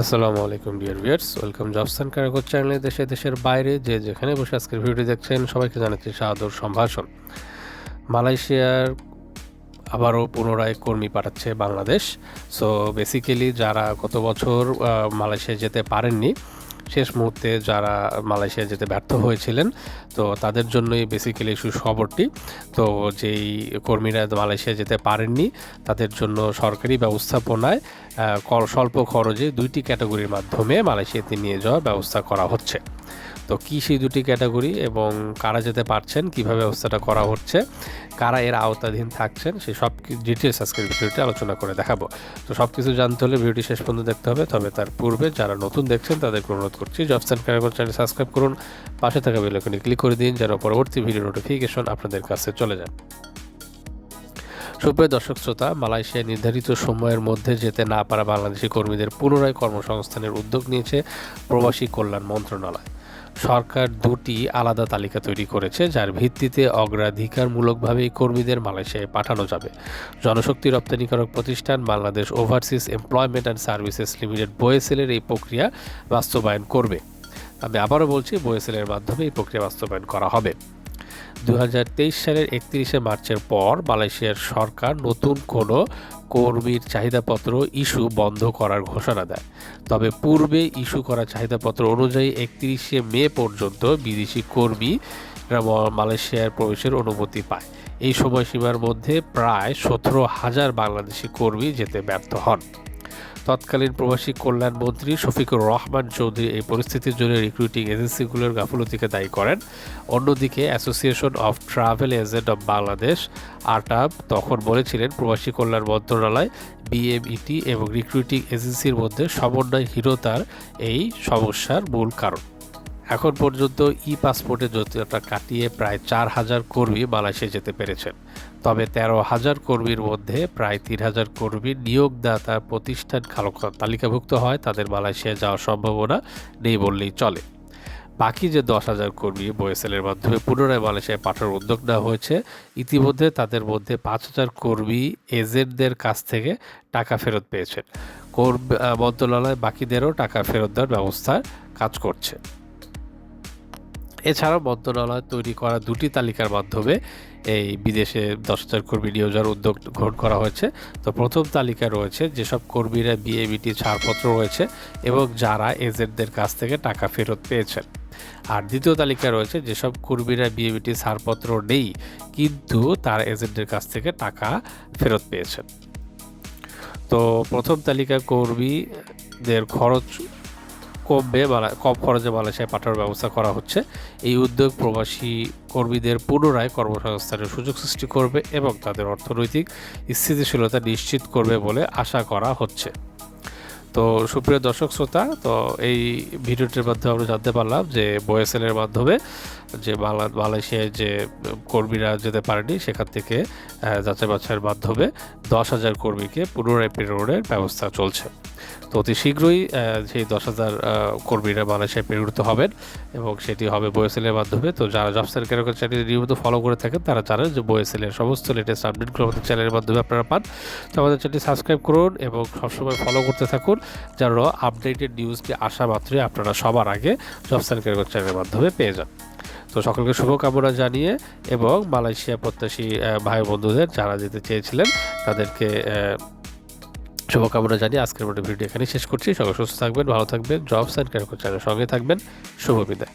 আসসালামু আলাইকুম, dear viewers. Welcome jobs and career চ্যানেলে, দেশে দেশের বাইরে যে যেখানে বসে আজকের ভিডিও দেখছেন, সবাইকে জানাচ্ছি সাদর সম্ভাষণ। মালয়েশিয়ার আবারও পুনরায় কর্মী পাঠাচ্ছে বাংলাদেশ। সো বেসিক্যালি যারা গত বছর মালয়েশিয়া যেতে পারেননি শেষ মুহূর্তে যারা মালয়েশিয়া যেতে ব্যর্থ হয়েছিলেন, তো তাদের জন্যই বেসিক্যালি সুখবরটি। তো যেই কর্মীরা মালয়েশিয়া যেতে পারেননি, তাদের জন্য সরকারি ব্যবস্থাপনায় স্বল্প খরচে দুইটি ক্যাটাগরির মাধ্যমে মালয়েশিয়াতে নিয়ে যাওয়ার ব্যবস্থা করা হচ্ছে। তো কী সেই দুটি ক্যাটাগরি এবং কারা যেতে পারছেন, কীভাবে ব্যবস্থাটা করা হচ্ছে, কারা এর আওতাধীন থাকছেন সেই সব ডিটেলস আজকের ভিডিওতে আলোচনা করে দেখাবো। তো সব কিছু জানতে হলে ভিডিওটি শেষ পর্যন্ত দেখতে হবে, তবে তার পূর্বে যারা নতুন দেখছেন তাদেরকে অনুরোধ করছি jobs and career channel subscribe করুন, পাশে থাকা বেলাইকনে ক্লিক করে দিন যেন পরবর্তী ভিডিও নোটিফিকেশন আপনাদের কাছে চলে যায়। সুপ্রিয় দর্শক শ্রোতা, মালয়েশিয়ায় নির্ধারিত সময়ের মধ্যে যেতে না পারা বাংলাদেশি কর্মীদের পুনরায় কর্মসংস্থানের উদ্যোগ নিয়েছে প্রবাসী কল্যাণ মন্ত্রণালয়। সরকার দুটি আলাদা তালিকা তৈরি করেছে, যার ভিত্তিতে অগ্রাধিকারমূলকভাবে কর্মীদের মালয়েশিয়ায় পাঠানো যাবে। জনশক্তি রপ্তানিকারক প্রতিষ্ঠান Bangladesh overseas employment and services limited বোয়েসেলের এই প্রক্রিয়া বাস্তবায়ন করবে। আমি আবারও বলছি বোয়েসেলের মাধ্যমে এই প্রক্রিয়া বাস্তবায়ন করা হবে। দুই হাজার তেইশ সালের একত্রিশে মার্চের পর মালয়েশিয়ার সরকার নতুন কোনো কর্মীর চাহিদাপত্র ইস্যু বন্ধ করার ঘোষণা দেয়। তবে পূর্বে ইস্যু করা চাহিদাপত্র অনুযায়ী একত্রিশে মে পর্যন্ত বিদেশি কর্মী মালয়েশিয়ার প্রবেশের অনুমতি পায়। এই সময়সীমার মধ্যে প্রায় সতেরো হাজার বাংলাদেশি কর্মী যেতে ব্যর্থ হন। তৎকালীন প্রবাসী কল্যাণ মন্ত্রী শফিকুর রহমান চৌধুরী এই পরিস্থিতির জন্য রিক্রুটিং এজেন্সিগুলোর গাফলতিকে দায়ী করেন। অন্যদিকে association of travel agent of Bangladesh ATAB তখন বলেছিলেন, প্রবাসী কল্যাণ মন্ত্রণালয় বিএমইটি এবং রিক্রুটিং এজেন্সির মধ্যে সমন্বয়হীনতার এই সমস্যার মূল কারণ। এখন পর্যন্ত ই পাসপোর্টের জটিলতা কাটিয়ে প্রায় চার হাজার কর্মী মালয়েশিয়া যেতে পেরেছেন। তবে তেরো হাজার কর্মীর মধ্যে প্রায় তিন হাজার কর্মী নিয়োগদাতা প্রতিষ্ঠান তালিকাভুক্ত হয়। তাদের মালয়েশিয়া যাওয়ার সম্ভাবনা নেই বললেই চলে। বাকি যে দশ হাজার কর্মী বয়েসেলের মাধ্যমে পুনরায় মালয়েশিয়ায় পাঠানোর উদ্যোগ নেওয়া হয়েছে, ইতিমধ্যে তাদের মধ্যে পাঁচ হাজার কর্মী এজেন্টদের কাছ থেকে টাকা ফেরত পেয়েছেন। কর্মী মন্ত্রণালয় বাকিদেরও টাকা ফেরত দেওয়ার ব্যবস্থা কাজ করছে। এছাড়াও মন্ত্রণালয় তৈরি করা দুটি তালিকার মাধ্যমে এই বিদেশে দশ হাজার কর্মী যাওয়ার উদ্যোগ গ্রহণ করা হয়েছে। তো প্রথম তালিকা রয়েছে যেসব কর্মীরা বিএবিটি ছাড়পত্র রয়েছে এবং যারা এজেন্টদের কাছ থেকে টাকা ফেরত পেয়েছেন। আর দ্বিতীয় তালিকা রয়েছে যেসব কর্মীরা বিএবিটি ছাড়পত্র নেই, কিন্তু তার এজেন্টের কাছ থেকে টাকা ফেরত পেয়েছেন। তো প্রথম তালিকা কর্মীদের খরচ কমবে মালা- কম খরচে মালয়েশিয়ায় পাঠানোর ব্যবস্থা করা হচ্ছে। এই উদ্যোগ প্রবাসী কর্মীদের পুনরায় কর্মসংস্থানের সুযোগ সৃষ্টি করবে এবং তাদের অর্থনৈতিক স্থিতিশীলতা নিশ্চিত করবে বলে আশা করা হচ্ছে। তো সুপ্রিয় দর্শক শ্রোতা, তো এই ভিডিওটির মাধ্যমে আমরা জানতে পারলাম যে বয়েসেলের মাধ্যমে যে বাংলা মালয়েশিয়ায় যে কর্মীরা যেতে পারেনি, সেখান থেকে যাচাই বাছাইয়ের মাধ্যমে দশ হাজার কর্মীকে পুনরায় প্রেরণের ব্যবস্থা চলছে। তো অতি শীঘ্রই সেই দশ হাজার কর্মীরা মালয়েশিয়ায় প্রেরিত হবেন এবং সেটি হবে বয়েসেলের মাধ্যমে। তো যারা জবসার কেরকম চ্যানেল নিয়মিত ফলো করে থাকেন, তারা জানেন যে বয়েসেলের সমস্ত লেটেস্ট আপডেটগুলো আমাদের চ্যানেলের মাধ্যমে আপনারা পান। তো আমাদের চ্যানেলটি সাবস্ক্রাইব করুন এবং সবসময় ফলো করতে থাকুন, যেন আপডেটেড নিউজটি আসা মাত্রই আপনারা সবার আগে জবসার কেরকম চ্যানেলের মাধ্যমে পেয়ে যান। তো সকলকে শুভকামনা জানিয়ে এবং মালয়েশিয়া প্রত্যাশী ভাই বন্ধুদের যারা যেতে চেয়েছিলেন তাদেরকে শুভকামনা জানিয়ে আজকের মতো ভিডিও এখানেই শেষ করছি। সকল সুস্থ থাকবেন, ভালো থাকবেন জবস অ্যান্ড ক্যারকো চ্যানেলের সঙ্গে থাকবেন। শুভ বিদায়।